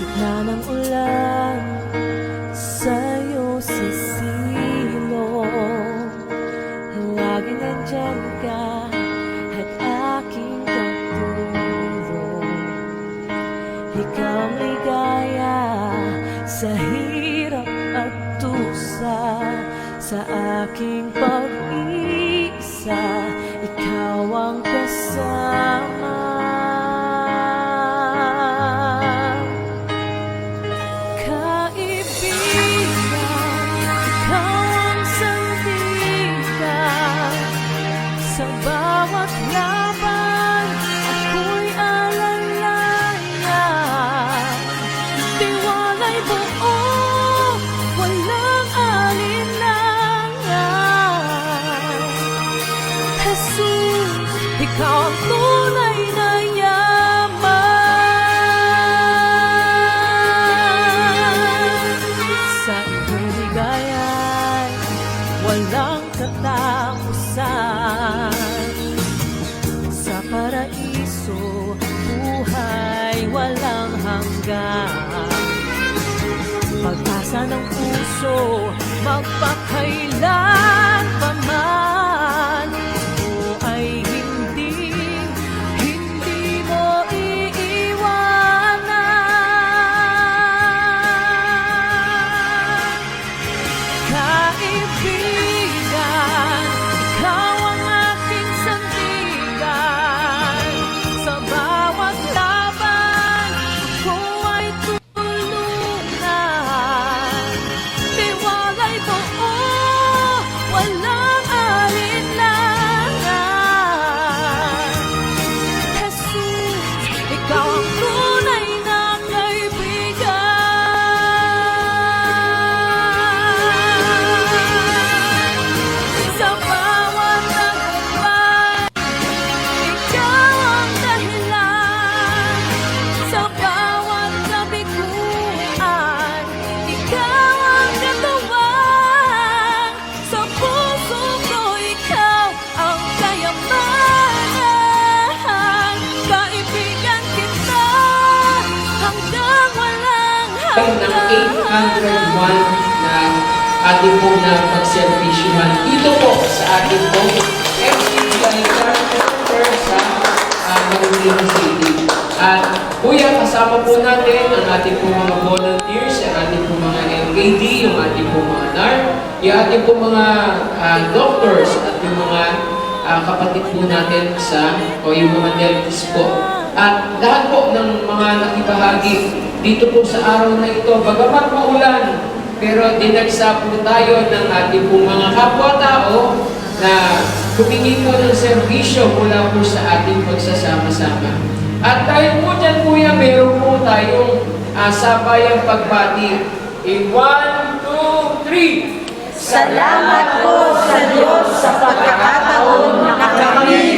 gitna ng ulan Sa'yo sisilo Lagi nandyan ka At aking katulong Ikaw ang ligaya Sa hirap at tusa Sa aking pag-isa ikaw ang tunay na yaman. Sa iyong ligaya'y walang katapusan. Sa paraiso, buhay walang hanggan. Pag-asa ng puso, magpakailan pa man walang ng hanggan. 801 na ating pong na pagservisyuhan dito po sa ating pong FCI Center sa uh, Manila City. At kuya, kasama po natin ang ating pong mga volunteers, ang ating pong mga LKD, yung ating pong mga NAR, yung ating pong mga ah, doctors at yung mga ah, kapatid po natin sa, o yung mga dentists po. At lahat po ng mga nakibahagi dito po sa araw na ito, bagamat maulan, pero dinagsa po tayo ng ating pong mga kapwa-tao na humingi po ng serbisyo mula po sa ating pagsasama-sama. At dahil po dyan, Kuya, meron po tayong uh, sabayang pagbati. In one, two, three! Salamat po sa Diyos sa pagkakataon na kami